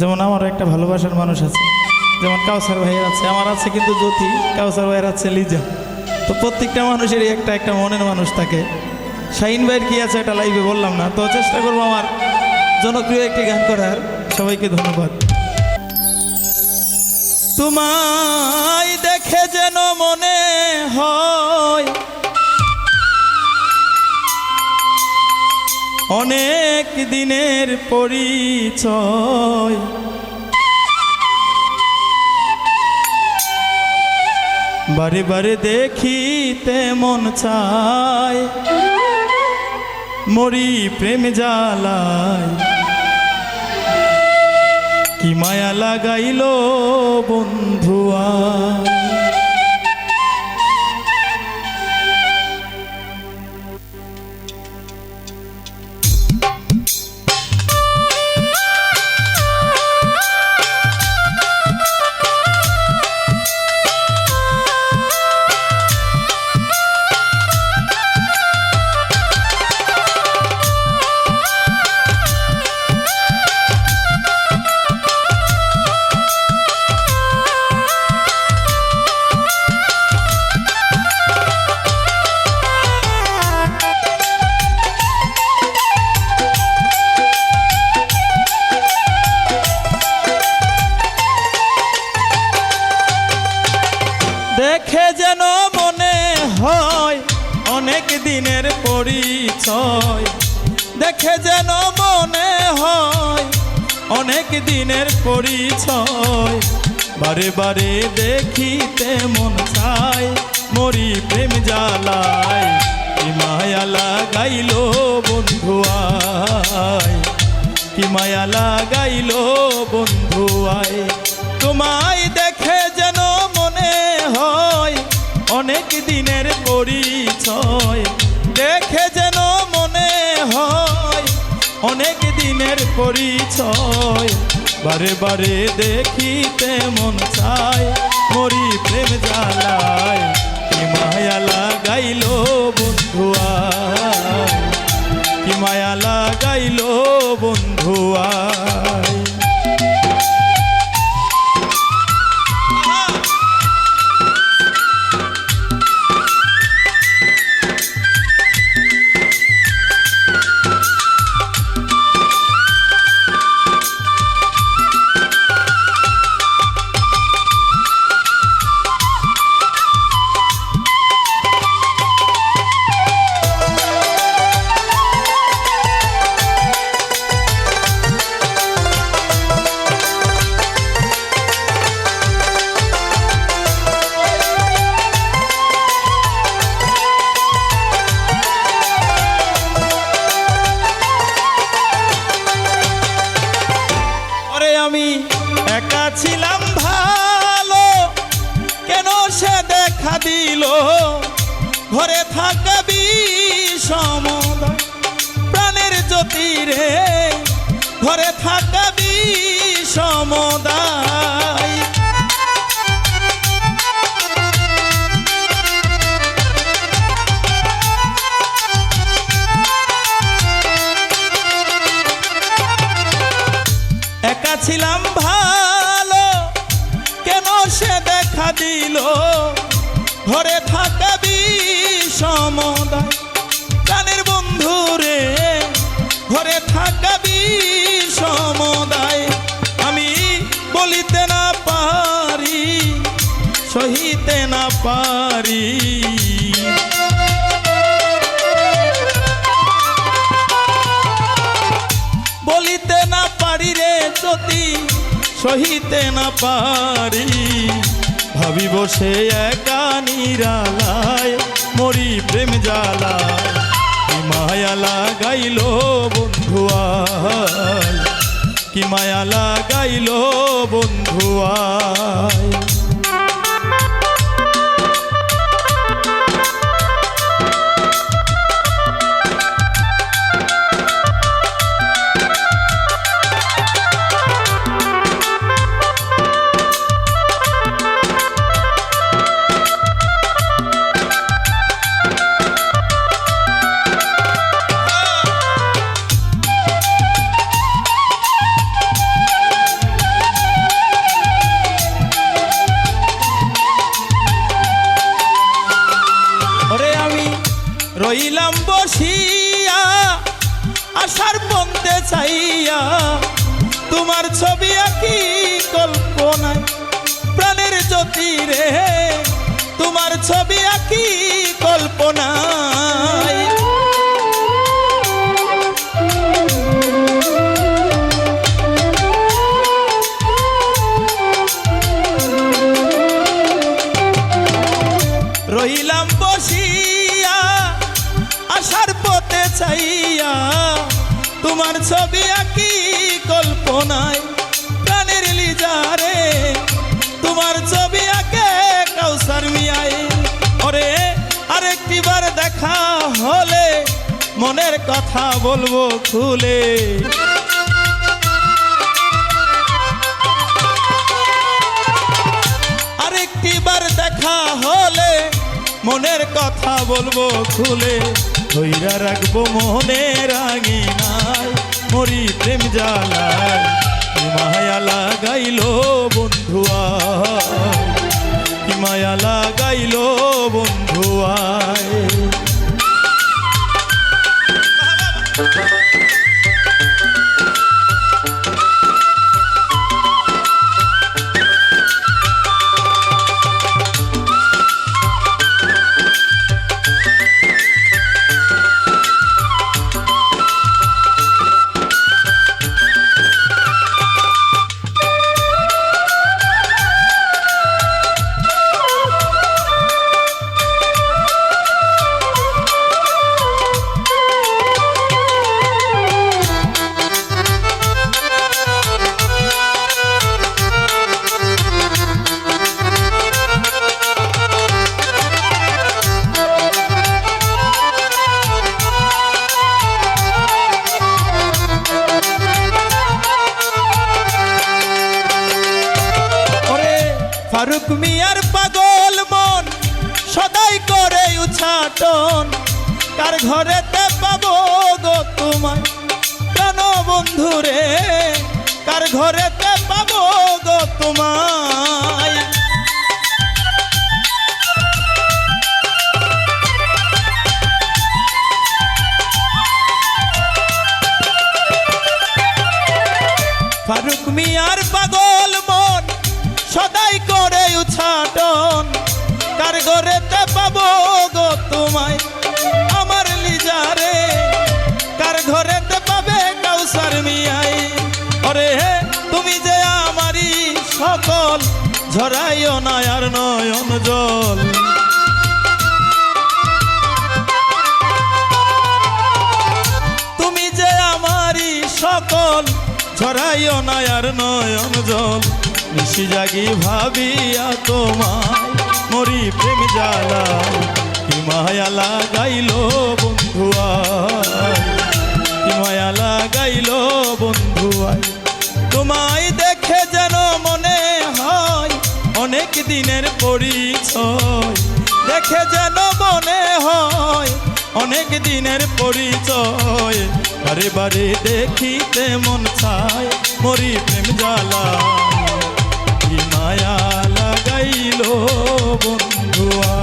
যেমন আমার একটা ভালোবাসার মানুষ আছে, যেমন কাউসার ভাইয়ের আছে, আমার আছে কিন্তু জ্যোতি, কাউসার ভাইয়ের আছে লিজা। তো প্রত্যেকটা মানুষেরই একটা একটা মনের মানুষ থাকে। শাহিন ভাইয়ের কী আছে এটা লাইভে বললাম না, তো চেষ্টা করব আমার জনপ্রিয় একটি গান করার। সবাইকে ধন্যবাদ। তোমায় দেখে যেন মনে অনেক দিনের পরিচয়। বারে বারে দেখিতে মন চায়, মরি প্রেম জ্বালায়। কি মায়া লাগাইল বন্ধুয়া। পরিচয় দেখে যেন মনে হয় অনেক দিনের পরিচয়। বারে বারে দেখিতে মন চায়, মরি প্রেম জ্বালায়, কি মায়া লাগাইল বন্ধুয়ায় কি মায়া লাগাইল বন্ধুয়ায় তোমায় দেখে যেন মনে হয় অনেক দিনের পরিচয়। দেখে যেন দিনের পরিচয়। বারে বারে দেখিতে মন চায়। ছিলাম ভালো। কেন সে দেখা দিল? ঘরে থাকবি সমুদয় প্রাণের জ্যোতি রে, ঘরে থাকবি সমুদায় একা ছিলাম ভালো। দিল। ঘরে থাকবি সমদায় প্রাণের বন্ধু রে, ঘরে থাকবি সমদায়। আমি বলিতে না পারি, সহিতে না পারি। বলিতে না পারি রে সহিতে না পারি। ভাবি বসে একা নিরালায়, মরি প্রেম জালা কি মায়া লাগাইল বন্ধুয়ায় কি মায়া লাগাইল বন্ধুয়ায় আশার বন্ধে চাইয়া তোমার ছবি আঁকি কল্পনায়। প্রাণের জ্যোতি রে তোমার ছবি আঁকি কল্পনায়। মনের কথা বলব খুলে। আরেকটি বার দেখা হলে মনের কথা বলব খুলে। ধৈরা রাখব মনে রাঙিনায় মরি প্রেম জ্বালায় মায়া লাগাইল বন্ধুয়া। মায়া লাগাইল বন্ধুয়ায় মিয়ার পাগল মন, সদাই করে উচ্ছাটন কার ঘরেতে পাবো গো তোমায়? কেন বন্ধু রে, কার ঘরেতে পাবো গো তোমায়? ফারুক মিয়ার পাগল মন সদাই করে উচ্ছাটন কার ঘরেতে পাবো গো তোমায়? আমার লিজারে, কার ঘরেতে পাবে কাউসার মিয়াই? ওরে হে, তুমি যে আমারই সকল, ঝরাইও না আর নয়ন জল। সকল ছড়াইও না আর নয়ন জল। নিশি জাগি ভাবিয়া তোমায়, মরি প্রেম জ্বালা কি মায়া লাগাইলো বন্ধুয়া কি মায়া লাগাইলো বন্ধুয়াই তোমায় দেখে যেন মনে হয় অনেক দিনের পরিচয়। দেখে যেন মনে হয় অনেক দিনের পরিচয়। বারে বারে দেখিতে মন চায়, মরি প্রেম জ্বালা। কি মায়া লাগাইল বন্ধুয়া?